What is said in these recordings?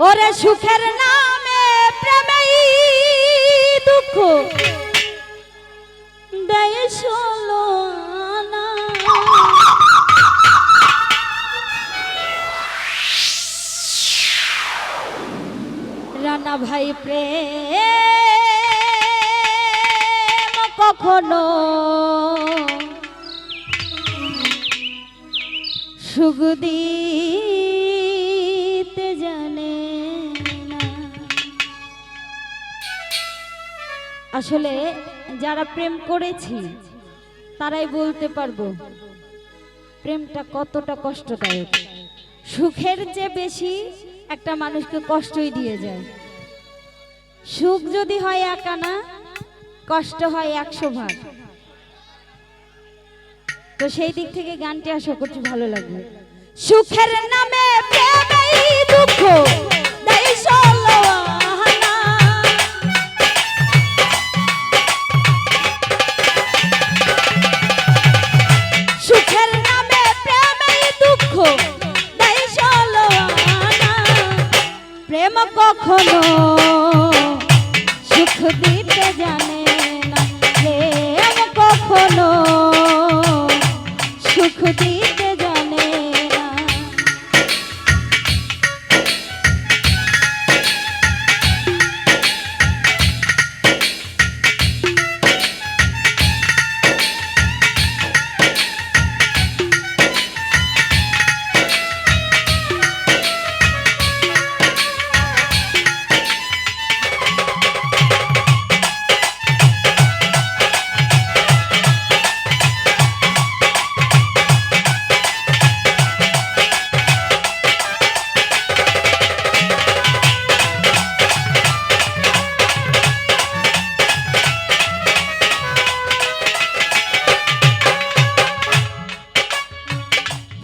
ওরে সুখের নামে প্রেমেই দুঃখ দেয় আনা। রানা ভাই প্রেম কখনো সুখ আসলে যারা প্রেম করেছি, তারাই বলতে পারব, প্রেমটা কতটা কষ্টদায়ক। সুখের চেয়ে বেশি একটা মানুষকে কষ্টই দিয়ে যায়। সুখ যদি হয় একা না, কষ্ট হয় একশো ভাগ। তো সেই দিক থেকে গানটি আশা করছি ভালো লাগবে। সুখের নামে দুঃখ। কখনো সুখ দিতে জানে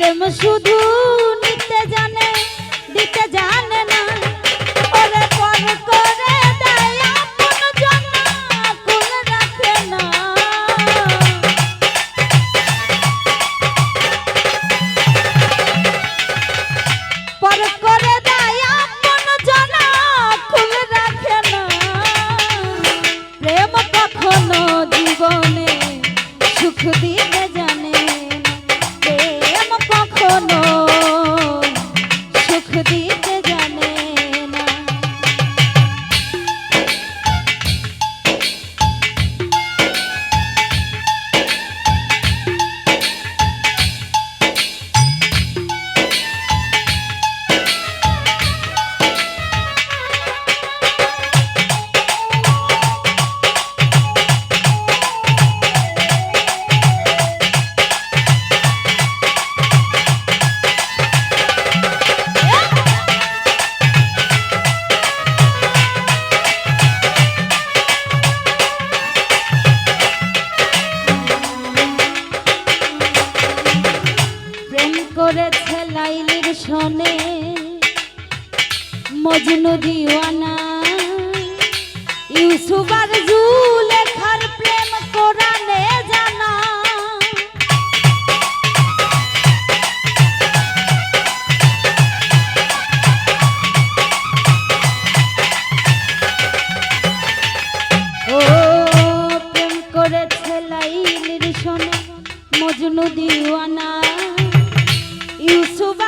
প্রেম শুধু নিতে জানে দিতে জানে না। ওরে পর কখনো করেছে লাইলির সনে মজনু দিওয়ানা, ইউসুফ আর জুলেখার প্রেম কোরআনে জানা। ও প্রেম করেছে লাইলির সনে মজনু দিওয়ানা। ইউসুফ